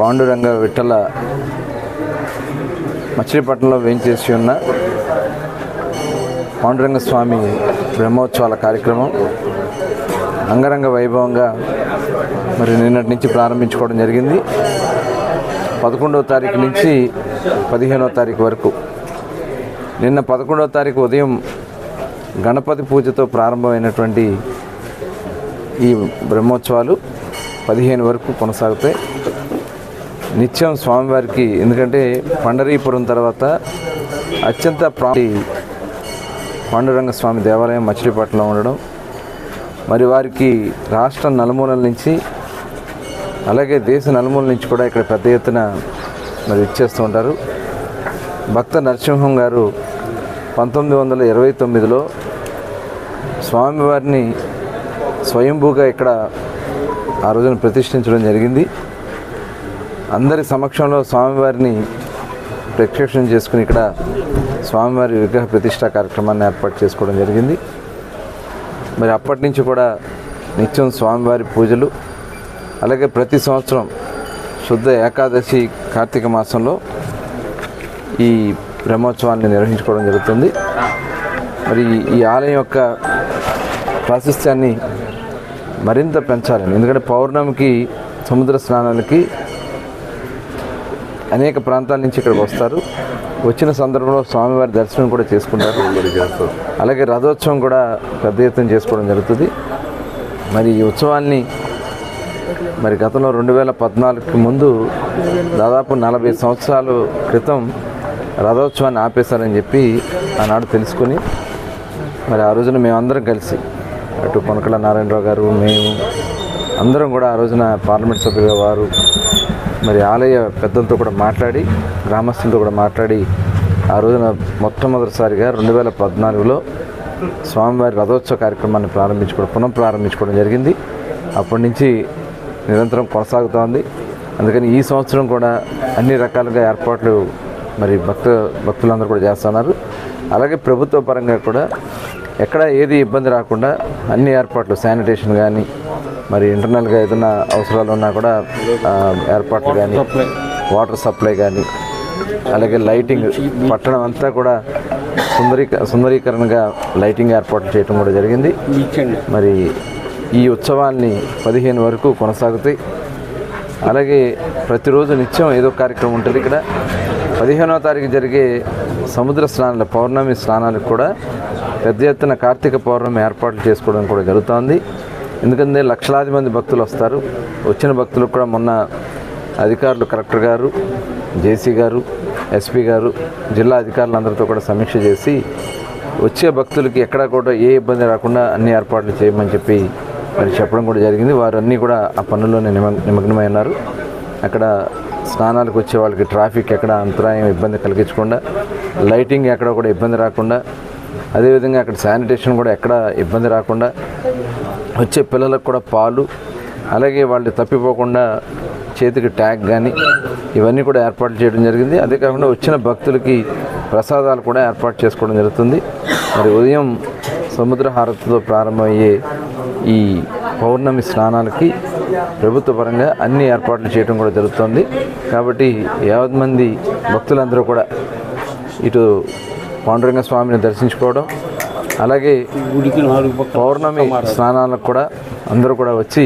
పాండురంగ విఠల మచిలీపట్నంలో వేయించేసి ఉన్న పాండురంగ స్వామి బ్రహ్మోత్సవాల కార్యక్రమం అంగరంగ వైభవంగా మరి నిన్నటి నుంచి ప్రారంభించుకోవడం జరిగింది. పదకొండవ తారీఖు నుంచి పదిహేనవ తారీఖు వరకు. నిన్న పదకొండవ తారీఖు ఉదయం గణపతి పూజతో ప్రారంభమైనటువంటి ఈ బ్రహ్మోత్సవాలు పదిహేను వరకు కొనసాగుతాయి. నిత్యం స్వామివారికి ఎందుకంటే పండరీపురం తర్వాత అత్యంత ప్రా పాండురంగ స్వామి దేవాలయం మచిలీపట్నంలో ఉండడం. మరి వారికి రాష్ట్ర నలుమూలల నుంచి అలాగే దేశ నలుమూలల నుంచి కూడా ఇక్కడ పెద్ద ఎత్తున మరి ఇచ్చేస్తూ ఉంటారు. భక్త నరసింహం గారు పంతొమ్మిది వందల ఇరవై తొమ్మిదిలో స్వామివారిని స్వయంభూగా ఇక్కడ ఆ రోజున ప్రతిష్ఠించడం జరిగింది. అందరి సమక్షంలో స్వామివారిని ప్రత్యక్షం చేసుకుని ఇక్కడ స్వామివారి విగ్రహ ప్రతిష్ట కార్యక్రమాన్ని ఏర్పాటు చేసుకోవడం జరిగింది. మరి అప్పటి నుంచి కూడా నిత్యం స్వామివారి పూజలు అలాగే ప్రతి సంవత్సరం శుద్ధ ఏకాదశి కార్తీక మాసంలో ఈ బ్రహ్మోత్సవాన్ని నిర్వహించుకోవడం జరుగుతుంది. మరి ఈ ఆలయం యొక్క ప్రాశస్త్యాన్ని మరింత పెంచాలని ఎందుకంటే పౌర్ణమికి సముద్ర స్నానాలకి అనేక ప్రాంతాల నుంచి ఇక్కడికి వస్తారు. వచ్చిన సందర్భంలో స్వామివారి దర్శనం కూడా చేసుకుంటారు. అలాగే రథోత్సవం కూడా పెద్ద ఎత్తున చేసుకోవడం జరుగుతుంది. మరి ఈ ఉత్సవాన్ని మరి గతంలో రెండు వేల పద్నాలుగుకి ముందు దాదాపు నలభై సంవత్సరాల క్రితం రథోత్సవాన్ని ఆపేశారని చెప్పి ఆనాడు తెలుసుకుని మరి ఆ రోజున మేమందరం కలిసి అటు కొనకళ్ళ నారాయణరావు గారు మేము అందరం కూడా ఆ రోజున పార్లమెంట్ సభ్యుల వారు మరి ఆలయ పెద్దలతో కూడా మాట్లాడి గ్రామస్తులతో కూడా మాట్లాడి ఆ రోజున మొట్టమొదటిసారిగా రెండు వేల పద్నాలుగులో స్వామివారి రథోత్సవ కార్యక్రమాన్ని ప్రారంభించుకోవడం పునః ప్రారంభించుకోవడం జరిగింది. అప్పటి నుంచి నిరంతరం కొనసాగుతోంది అందుకని ఈ సంవత్సరం కూడా అన్ని రకాలుగా ఏర్పాట్లు మరి భక్త భక్తులందరూ కూడా చేస్తున్నారు. అలాగే ప్రభుత్వ పరంగా కూడా ఎక్కడ ఏది ఇబ్బంది రాకుండా అన్ని ఏర్పాట్లు శానిటేషన్ కానీ మరి ఇంటర్నల్గా ఏదైనా అవసరాలు ఉన్నా కూడా ఏర్పాట్లు కానీ వాటర్ సప్లై కానీ అలాగే లైటింగ్ పట్టణం అంతా కూడా సుందరీక సుందరీకరణగా లైటింగ్ ఏర్పాట్లు చేయడం కూడా జరిగింది. మరి ఈ ఉత్సవాల్ని పదిహేను వరకు కొనసాగుతాయి. అలాగే ప్రతిరోజు నిత్యం ఏదో కార్యక్రమం ఉంటుంది ఇక్కడ. పదిహేనవ తారీఖు జరిగే సముద్ర స్నానాల పౌర్ణమి స్నానాలకు కూడా పెద్ద ఎత్తున కార్తీక పౌర్ణమి ఏర్పాట్లు చేసుకోవడం కూడా జరుగుతోంది. ఎందుకంటే లక్షలాది మంది భక్తులు వస్తారు. వచ్చిన భక్తులకు కూడా మొన్న అధికారులు కలెక్టర్ గారు జేసీ గారు ఎస్పీ గారు జిల్లా అధికారులందరితో కూడా సమీక్ష చేసి వచ్చే భక్తులకి ఎక్కడా కూడా ఏ ఇబ్బంది రాకుండా అన్ని ఏర్పాట్లు చేయమని చెప్పి మరి చెప్పడం కూడా జరిగింది. వారు అన్నీ కూడా ఆ పనుల్లోనే నిమగ్నమై ఉన్నారు. అక్కడ స్నానాలకు వచ్చే వాళ్ళకి ట్రాఫిక్ ఎక్కడ అంతరాయం ఇబ్బంది కలిగించకుండా లైటింగ్ ఎక్కడ కూడా ఇబ్బంది రాకుండా అదేవిధంగా అక్కడ శానిటేషన్ కూడా ఎక్కడ ఇబ్బంది రాకుండా వచ్చే పిల్లలకు కూడా పాలు అలాగే వాళ్ళు తప్పిపోకుండా చేతికి ట్యాగ్ కానీ ఇవన్నీ కూడా ఏర్పాటు చేయడం జరిగింది. అదే కాకుండా వచ్చిన భక్తులకి ప్రసాదాలు కూడా ఏర్పాటు చేసుకోవడం జరుగుతుంది. మరి ఉదయం సముద్ర హారతితో ప్రారంభమయ్యే ఈ పౌర్ణమి స్నానాలకి ప్రభుత్వ పరంగా అన్ని ఏర్పాట్లు చేయడం కూడా జరుగుతుంది. కాబట్టి యావత్ మంది భక్తులందరూ కూడా ఇటు పాండురంగ స్వామిని దర్శించుకోవడం అలాగే పౌర్ణమి స్నానాలకు కూడా అందరూ కూడా వచ్చి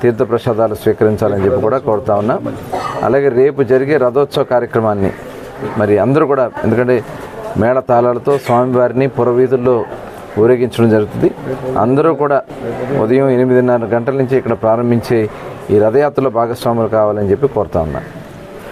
తీర్థప్రసాదాలు స్వీకరించాలని చెప్పి కూడా కోరుతా ఉన్నా. అలాగే రేపు జరిగే రథోత్సవ కార్యక్రమాన్ని మరి అందరూ కూడా ఎందుకంటే మేళ తాళాలతో స్వామివారిని పురవీధుల్లో ఊరేగించడం జరుగుతుంది. అందరూ కూడా ఉదయం ఎనిమిదిన్నర గంటల నుంచి ఇక్కడ ప్రారంభించే ఈ రథయాత్రలో భాగస్వాములు కావాలని చెప్పి కోరుతా ఉన్నా.